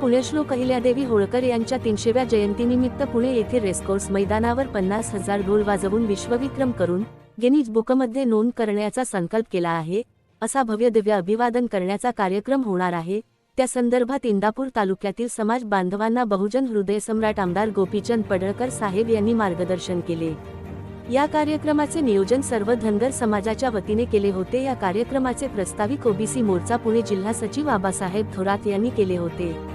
पुण्यश्लोक अहिल्यादेवी होळकर यांच्या तीनशेव्या जयंतीनिमित्त पुणे येथे रेसकोर्स मैदानावर पन्नास हजार ढोल वाजवून विश्वविक्रम करून गिनीज बुकमध्ये नोंद करण्याचा संकल्प केला आहे. असा भव्यदिव्य अभिवादन करण्याचा कार्यक्रम होणार आहे. त्या संदर्भात इंदापूर तालुक्यातील समाज बांधवांना बहुजन हृदयसम्राट आमदार गोपीचंद पडळकर साहेब यांनी मार्गदर्शन केले. या कार्यक्रमाचे नियोजन सर्व धनगर समाजाच्या वतीने केले होते. या कार्यक्रमाचे प्रस्ताविक ओबीसी मोर्चा पुणे जिल्हा सचिव आबासाहेब थोरात यांनी केले होते.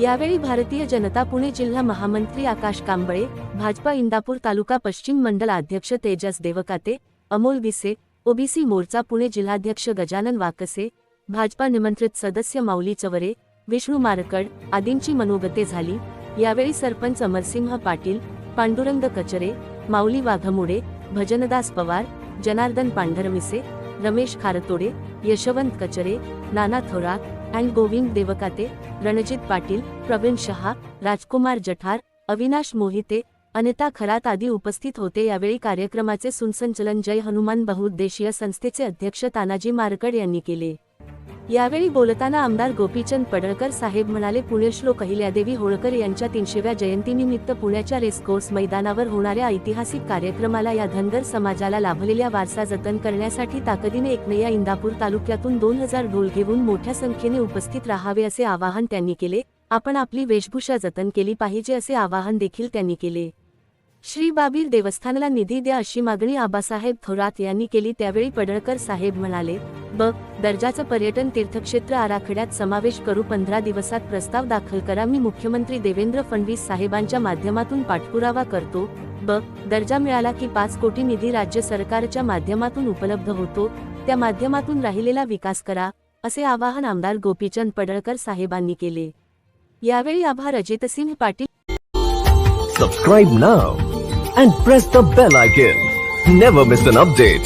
यावेळी भारतीय जनता पुणे जिल्हा महामंत्री आकाश कांबळे भाजपा इंदापूर तालुका पश्चिम मंडल अध्यक्ष तेजस देवकाते अमोल विसे ओबीसी मोर्चा पुणे जिल्हाध्यक्ष गजानन वाकसे भाजपा निमंत्रित सदस्य माऊली चवरे विष्णू मारकड आदींची मनोगते झाली. यावेळी सरपंच अमरसिंह पाटील पांडुरंग कचरे माऊली वाघमुडे भजनदास पवार जनार्दन पांढरमिसे रमेश खारतोडे यशवंत कचरे नाना थोरात अँड गोविंद देवकाते रणजित पाटील प्रवीण शहा राजकुमार जठार अविनाश मोहिते अनिता खरात आदी उपस्थित होते यावेळी कार्यक्रमाचे सुनसंचलन जय हनुमान बहुउद्देशीय संस्थेचे अध्यक्ष तानाजी मारकड यांनी केले. यावेळी बोलताना आमदार गोपीचंद पडळकर साहेब म्हणाले पुण्यश्लोक अहिल्यादेवी होळकर यांच्या तीनशेव्या जयंतीनिमित्त पुण्याच्या रेसकोर्स मैदानावर होणाऱ्या ऐतिहासिक कार्यक्रमाला या धनगर समाजाला लाभलेल्या वारसा जतन करण्यासाठी ताकदीने एकमेया इंदापूर तालुक्यातून दोन हजार ढोल घेऊन मोठ्या संख्येने उपस्थित राहावे असे आवाहन त्यांनी केले. आपण आपली वेशभूषा जतन केली पाहिजे असे आवाहन देखील त्यांनी केले. श्री बाबीर देवस्थानाला निधी द्या अशी मागणी आबासाहेब थोरात यांनी केली. त्यावेळी पडळकर साहेब म्हणाले ब दर्जाचं पर्यटन तीर्थक्षेत्र आराखड्यात समावेश करू पंधरा दिवसात प्रस्ताव दाखल करा. मी मुख्यमंत्री देवेंद्र फडणवीस साहेबांच्या माध्यमातून पाठपुरावा करतो. ब दर्जा मिळाला की पाच कोटी निधी राज्य सरकारच्या माध्यमातून उपलब्ध होतो. त्या माध्यमातून राहिलेला विकास करा असे आवाहन आमदार गोपीचंद पडळकर साहेबांनी केले. यावेळी आभार Ajitsinh Patil. Subscribe now and press the bell icon never miss an update